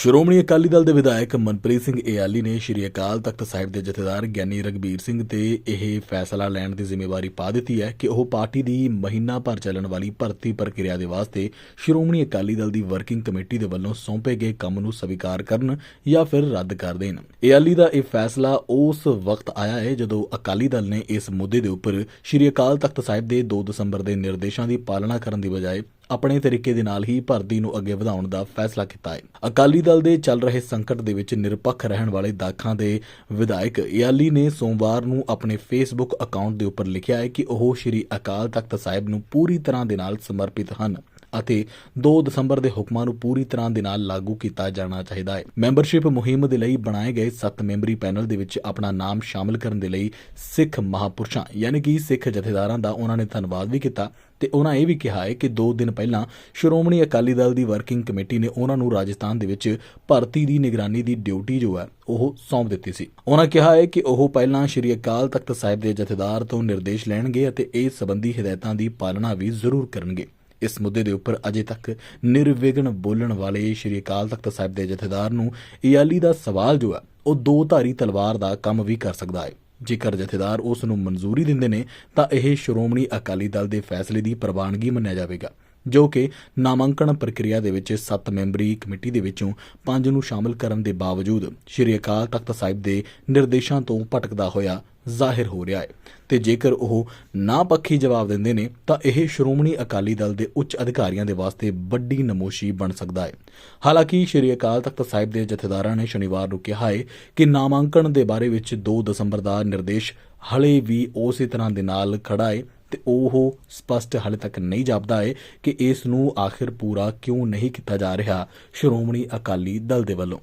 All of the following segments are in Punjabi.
ਸ਼੍ਰੋਮਣੀ ਅਕਾਲੀ ਦਲ ਦੇ ਵਿਧਾਇਕ ਮਨਪ੍ਰੀਤ ਸਿੰਘ ਏਆਲੀ ਨੇ ਸ਼੍ਰੀ ਅਕਾਲ ਤਖਤ ਸਾਹਿਬ ਦੇ ਜਥੇਦਾਰ ਗਿਆਨੀ ਰਗਬੀਰ ਸਿੰਘ ਤੇ ਇਹ ਫੈਸਲਾ ਲੈਣ ਦੀ ਜ਼ਿੰਮੇਵਾਰੀ ਪਾ ਦਿੱਤੀ ਹੈ ਕਿ ਉਹ ਪਾਰਟੀ ਦੀ ਮਹੀਨਾ ਭਰ ਚੱਲਣ ਵਾਲੀ ਭਰਤੀ ਪ੍ਰਕਿਰਿਆ ਦੇ ਵਾਸਤੇ ਸ਼੍ਰੋਮਣੀ ਅਕਾਲੀ ਦਲ ਦੀ ਵਰਕਿੰਗ ਕਮੇਟੀ ਦੇ ਵੱਲੋਂ ਸੌਂਪੇ ਗਏ ਕੰਮ ਨੂੰ ਸਵੀਕਾਰ ਕਰਨ ਜਾਂ ਫਿਰ ਰੱਦ ਕਰ ਦੇਣ। ਏਆਲੀ ਦਾ ਇਹ ਫੈਸਲਾ ਉਸ ਵਕਤ ਆਇਆ ਹੈ ਜਦੋਂ ਅਕਾਲੀ ਦਲ ਨੇ ਇਸ ਮੁੱਦੇ ਦੇ ਉੱਪਰ ਸ਼੍ਰੀ ਅਕਾਲ ਤਖਤ ਸਾਹਿਬ ਦੇ 2 ਦਸੰਬਰ ਦੇ ਨਿਰਦੇਸ਼ਾਂ ਦੀ ਪਾਲਣਾ ਕਰਨ ਦੀ ਬਜਾਏ ਆਪਣੇ ਤਰੀਕੇ ਦੇ ਨਾਲ ਹੀ ਭਰਤੀ ਨੂੰ ਅੱਗੇ ਵਧਾਉਣ ਦਾ ਫੈਸਲਾ ਕੀਤਾ ਹੈ। ਅਕਾਲੀ ਦਲ ਦੇ ਚੱਲ ਰਹੇ ਸੰਕਟ ਦੇ ਵਿੱਚ ਨਿਰਪੱਖ ਰਹਿਣ ਵਾਲੇ ਦਾਖਾਂ ਦੇ ਵਿਧਾਇਕ ਯਾਲੀ ਨੇ ਸੋਮਵਾਰ ਨੂੰ ਆਪਣੇ ਫੇਸਬੁੱਕ ਅਕਾਊਂਟ ਦੇ ਉੱਪਰ ਲਿਖਿਆ ਹੈ ਕਿ ਉਹ ਸ਼੍ਰੀ ਅਕਾਲ ਤਖਤ ਸਾਹਿਬ ਨੂੰ ਪੂਰੀ ਤਰ੍ਹਾਂ ਦੇ ਨਾਲ ਸਮਰਪਿਤ ਹਨ। ਅਤੇ 2 ਦਸੰਬਰ ਦੇ ਹੁਕਮਾਂ ਨੂੰ ਪੂਰੀ ਤਰ੍ਹਾਂ ਦੇ ਨਾਲ ਲਾਗੂ ਕੀਤਾ ਜਾਣਾ ਚਾਹੀਦਾ ਹੈ। ਮੈਂਬਰਸ਼ਿਪ ਮੁਹਿੰਮ ਦੇ ਲਈ ਬਣਾਏ ਗਏ 7 ਮੈਂਬਰੀ ਪੈਨਲ ਦੇ ਵਿੱਚ ਆਪਣਾ ਨਾਮ ਸ਼ਾਮਲ ਕਰਨ ਦੇ ਲਈ ਸਿੱਖ ਮਹਾਪੁਰਸ਼ਾਂ, ਯਾਨੀ ਕਿ ਸਿੱਖ ਜਥੇਦਾਰਾਂ ਦਾ ਉਹਨਾਂ ਨੇ ਧੰਨਵਾਦ ਵੀ ਕੀਤਾ ਤੇ ਉਹਨਾਂ ਇਹ ਵੀ ਕਿਹਾ ਹੈ ਕਿ 2 ਦਿਨ ਪਹਿਲਾਂ ਸ਼੍ਰੋਮਣੀ ਅਕਾਲੀ ਦਲ ਦੀ ਵਰਕਿੰਗ ਕਮੇਟੀ ਨੇ ਉਹਨਾਂ ਨੂੰ ਰਾਜਸਥਾਨ ਦੇ ਵਿੱਚ ਭਰਤੀ ਦੀ ਨਿਗਰਾਨੀ ਦੀ ਡਿਊਟੀ ਜੋ ਹੈ, ਉਹ ਸੌਂਪ ਦਿੱਤੀ ਸੀ। ਉਹਨਾਂ ਕਿਹਾ ਹੈ ਕਿ ਉਹ ਪਹਿਲਾਂ ਸ਼੍ਰੀ ਅਕਾਲ ਤਖਤ ਸਾਹਿਬ ਦੇ ਜਥੇਦਾਰ ਤੋਂ ਨਿਰਦੇਸ਼ ਲੈਣਗੇ ਅਤੇ ਇਸ ਸੰਬੰਧੀ ਹਦਾਇਤਾਂ ਦੀ ਪਾਲਣਾ ਵੀ ਜ਼ਰੂਰ ਕਰਨਗੇ। ਇਸ ਮੁੱਦੇ ਦੇ ਉੱਪਰ ਅਜੇ ਤੱਕ ਨਿਰਵਿਘਨ ਬੋਲਣ ਵਾਲੇ ਸ਼੍ਰੀ ਅਕਾਲ ਤਖਤ ਸਾਹਿਬ ਦੇ ਜਥੇਦਾਰ ਨੂੰ ਇਆਲੀ ਦਾ ਸਵਾਲ ਜੋ ਹੈ, ਉਹ ਦੋ ਧਾਰੀ ਤਲਵਾਰ ਦਾ ਕੰਮ ਵੀ ਕਰ ਸਕਦਾ ਹੈ। ਜੇਕਰ ਜਥੇਦਾਰ ਉਸ ਨੂੰ ਮਨਜ਼ੂਰੀ ਦਿੰਦੇ ਨੇ, ਤਾਂ ਇਹ ਸ਼੍ਰੋਮਣੀ ਅਕਾਲੀ ਦਲ ਦੇ ਫੈਸਲੇ ਦੀ ਪ੍ਰਵਾਨਗੀ ਮੰਨਿਆ ਜਾਵੇਗਾ। ਜੋ ਕਿ ਨਾਮਾਂਕਣ ਪ੍ਰਕਿਰਿਆ ਦੇ ਵਿੱਚ 7 ਮੈਂਬਰੀ ਕਮੇਟੀ ਦੇ ਵਿੱਚੋਂ 5 ਨੂੰ ਸ਼ਾਮਲ ਕਰਨ ਦੇ ਬਾਵਜੂਦ ਸ਼੍ਰੀ ਅਕਾਲ ਤਖਤ ਸਾਹਿਬ ਦੇ ਨਿਰਦੇਸ਼ਾਂ ਤੋਂ ਭਟਕਦਾ ਹੋਇਆ ਜ਼ਾਹਿਰ ਹੋ ਰਿਹਾ ਹੈ। ਤੇ ਜੇਕਰ ਉਹ ਨਾ ਪੱਖੀ ਜਵਾਬ ਦਿੰਦੇ ਨੇ, ਤਾਂ ਇਹ ਸ਼੍ਰੋਮਣੀ ਅਕਾਲੀ ਦਲ ਦੇ ਉੱਚ ਅਧਿਕਾਰੀਆਂ ਦੇ ਵਾਸਤੇ ਵੱਡੀ ਨਮੋਸ਼ੀ ਬਣ ਸਕਦਾ ਹੈ। ਹਾਲਾਂਕਿ ਸ਼੍ਰੀ ਅਕਾਲ ਤਖਤ ਸਾਹਿਬ ਦੇ ਜਥੇਦਾਰਾਂ ਨੇ ਸ਼ਨੀਵਾਰ ਨੂੰ ਕਿਹਾ ਹੈ ਕਿ ਨਾਮਾਂਕਣ ਦੇ ਬਾਰੇ ਵਿੱਚ 2 ਦਸੰਬਰ ਦਾ ਨਿਰਦੇਸ਼ ਹਲੇ ਵੀ ਉਸੇ ਤਰ੍ਹਾਂ ਦੇ ਨਾਲ ਖੜਾ ਹੈ। ਤੇ ਉਹ ਸਪਸ਼ਟ ਹਾਲੇ ਤੱਕ ਨਹੀਂ ਜਾਪਦਾ ਹੈ ਕਿ ਇਸ ਨੂੰ ਆਖਿਰ ਪੂਰਾ ਕਿਉਂ ਨਹੀਂ ਕੀਤਾ ਜਾ ਰਿਹਾ, ਸ਼੍ਰੋਮਣੀ ਅਕਾਲੀ ਦਲ ਦੇ ਵੱਲੋਂ।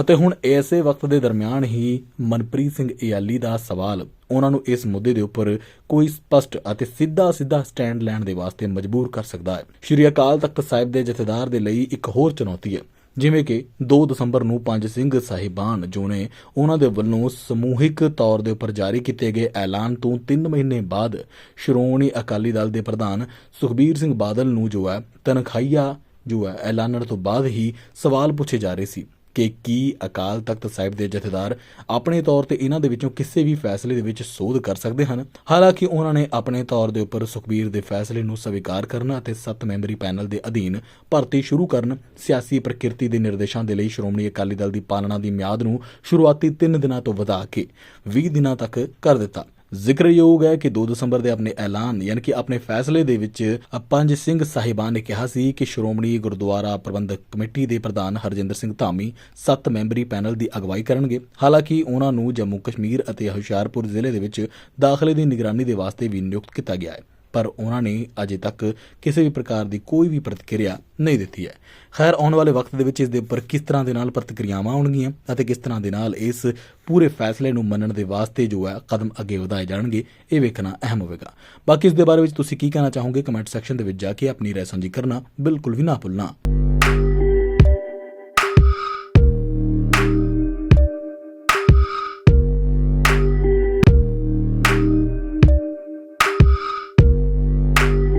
ਅਤੇ ਹੁਣ ਐਸੇ ਵਕਤ ਦੇ ਦਰਮਿਆਨ ਹੀ ਮਨਪ੍ਰੀਤ ਸਿੰਘ ਇਆਲੀ ਦਾ ਸਵਾਲ, ਉਹਨਾਂ ਨੂੰ ਇਸ ਮੁੱਦੇ ਦੇ ਉੱਪਰ ਕੋਈ ਸਪਸ਼ਟ ਅਤੇ ਸਿੱਧਾ ਸਿੱਧਾ ਸਟੈਂਡ ਲੈਣ ਦੇ ਵਾਸਤੇ ਮਜਬੂਰ ਕਰ ਸਕਦਾ ਹੈ। ਸ਼੍ਰੀ ਅਕਾਲ ਤਖਤ ਸਾਹਿਬ ਦੇ ਜਥੇਦਾਰ ਦੇ ਲਈ ਇੱਕ ਹੋਰ ਚੁਣੌਤੀ ਹੈ। ਜਿਵੇਂ ਕਿ 2 ਦਸੰਬਰ ਨੂੰ ਪੰਜ ਸਿੰਘ ਸਾਹਿਬਾਨ ਜੋ ਨੇ ਉਹਨਾਂ ਦੇ ਵੱਲੋਂ ਸਮੂਹਿਕ ਤੌਰ ਦੇ ਉੱਪਰ ਜਾਰੀ ਕੀਤੇ ਗਏ ਐਲਾਨ ਤੋਂ 3 ਮਹੀਨੇ ਬਾਅਦ ਸ਼੍ਰੋਮਣੀ ਅਕਾਲੀ ਦਲ ਦੇ ਪ੍ਰਧਾਨ ਸੁਖਬੀਰ ਸਿੰਘ ਬਾਦਲ ਨੂੰ ਜੋ ਹੈ ਤਨਖਾਹੀਆ ਜੋ ਹੈ ਐਲਾਨਣ ਤੋਂ ਬਾਅਦ ਹੀ ਸਵਾਲ ਪੁੱਛੇ ਜਾ ਰਹੇ ਸੀ। ਕਿ ਕੀ ਅਕਾਲ ਤਖਤ ਸਾਹਿਬ ਦੇ ਜਥੇਦਾਰ ਆਪਣੇ ਤੌਰ ਤੇ ਇਹਨਾਂ ਦੇ ਵਿੱਚੋਂ ਕਿਸੇ ਵੀ ਫੈਸਲੇ ਦੇ ਵਿੱਚ ਸੋਧ ਕਰ ਸਕਦੇ ਹਨ? ਹਾਲਾਂਕਿ ਉਹਨਾਂ ਨੇ ਆਪਣੇ ਤੌਰ ਦੇ ਉੱਪਰ ਸੁਖਬੀਰ ਦੇ ਫੈਸਲੇ ਨੂੰ ਸਵੀਕਾਰ ਕਰਨ ਅਤੇ 7 ਮੈਂਬਰੀ ਪੈਨਲ ਦੇ ਅਧੀਨ ਭਰਤੀ ਸ਼ੁਰੂ ਕਰਨ, ਸਿਆਸੀ ਪ੍ਰਕਿਰਤੀ ਦੇ ਨਿਰਦੇਸ਼ਾਂ ਦੇ ਲਈ ਸ਼੍ਰੋਮਣੀ ਅਕਾਲੀ ਦਲ ਦੀ ਪਾਲਣਾ ਦੀ ਮਿਆਦ ਨੂੰ ਸ਼ੁਰੂਆਤੀ 3 ਦਿਨਾਂ ਤੋਂ ਵਧਾ ਕੇ 20 ਦਿਨਾਂ ਤੱਕ ਕਰ ਦਿੱਤਾ। ਜ਼ਿਕਰਯੋਗ ਹੈ ਕਿ 2 ਦਸੰਬਰ ਦੇ ਆਪਣੇ ਐਲਾਨ, ਯਾਨੀ ਕਿ ਆਪਣੇ ਫੈਸਲੇ ਦੇ ਵਿੱਚ ਪੰਜ ਸਿੰਘ ਸਾਹਿਬਾਨ ਨੇ ਕਿਹਾ ਸੀ ਕਿ ਸ਼੍ਰੋਮਣੀ ਗੁਰਦੁਆਰਾ ਪ੍ਰਬੰਧਕ ਕਮੇਟੀ ਦੇ ਪ੍ਰਧਾਨ ਹਰਜਿੰਦਰ ਸਿੰਘ ਧਾਮੀ 7 ਮੈਂਬਰੀ ਪੈਨਲ ਦੀ ਅਗਵਾਈ ਕਰਨਗੇ। ਹਾਲਾਂਕਿ ਉਹਨਾਂ ਨੂੰ ਜੰਮੂ ਕਸ਼ਮੀਰ ਅਤੇ ਹੁਸ਼ਿਆਰਪੁਰ ਜ਼ਿਲ੍ਹੇ ਦੇ ਵਿੱਚ ਦਾਖਲੇ ਦੀ ਨਿਗਰਾਨੀ ਦੇ ਵਾਸਤੇ ਵੀ ਨਿਯੁਕਤ ਕੀਤਾ ਗਿਆ ਹੈ। ਪਰ ਉਹਨਾਂ ਨੇ ਅਜੇ ਤੱਕ ਕਿਸੇ ਵੀ ਪ੍ਰਕਾਰ ਦੀ ਕੋਈ ਵੀ ਪ੍ਰਤੀਕਿਰਿਆ ਨਹੀਂ ਦਿੱਤੀ ਹੈ। ਖੈਰ, ਆਉਣ ਵਾਲੇ ਵਕਤ ਦੇ ਵਿੱਚ ਇਸ ਦੇ ਉੱਪਰ ਕਿਸ ਤਰ੍ਹਾਂ ਦੇ ਨਾਲ ਪ੍ਰਤੀਕਿਰਿਆਵਾਂ ਆਉਣਗੀਆਂ ਅਤੇ ਕਿਸ ਤਰ੍ਹਾਂ ਦੇ ਨਾਲ ਇਸ ਪੂਰੇ ਫੈਸਲੇ ਨੂੰ ਮੰਨਣ ਦੇ ਵਾਸਤੇ ਜੋ ਹੈ ਕਦਮ ਅੱਗੇ ਵਧਾਏ ਜਾਣਗੇ, ਇਹ ਵੇਖਣਾ ਅਹਿਮ ਹੋਵੇਗਾ। ਬਾਕੀ ਇਸ ਦੇ ਬਾਰੇ ਵਿੱਚ ਤੁਸੀਂ ਕੀ ਕਹਿਣਾ ਚਾਹੋਗੇ, ਕਮੈਂਟ ਸੈਕਸ਼ਨ ਦੇ ਵਿੱਚ ਜਾ ਕੇ ਆਪਣੀ ਰਾਏ ਸਾਂਝੀ ਕਰਨਾ ਬਿਲਕੁਲ ਵੀ ਨਾ ਭੁੱਲਣਾ।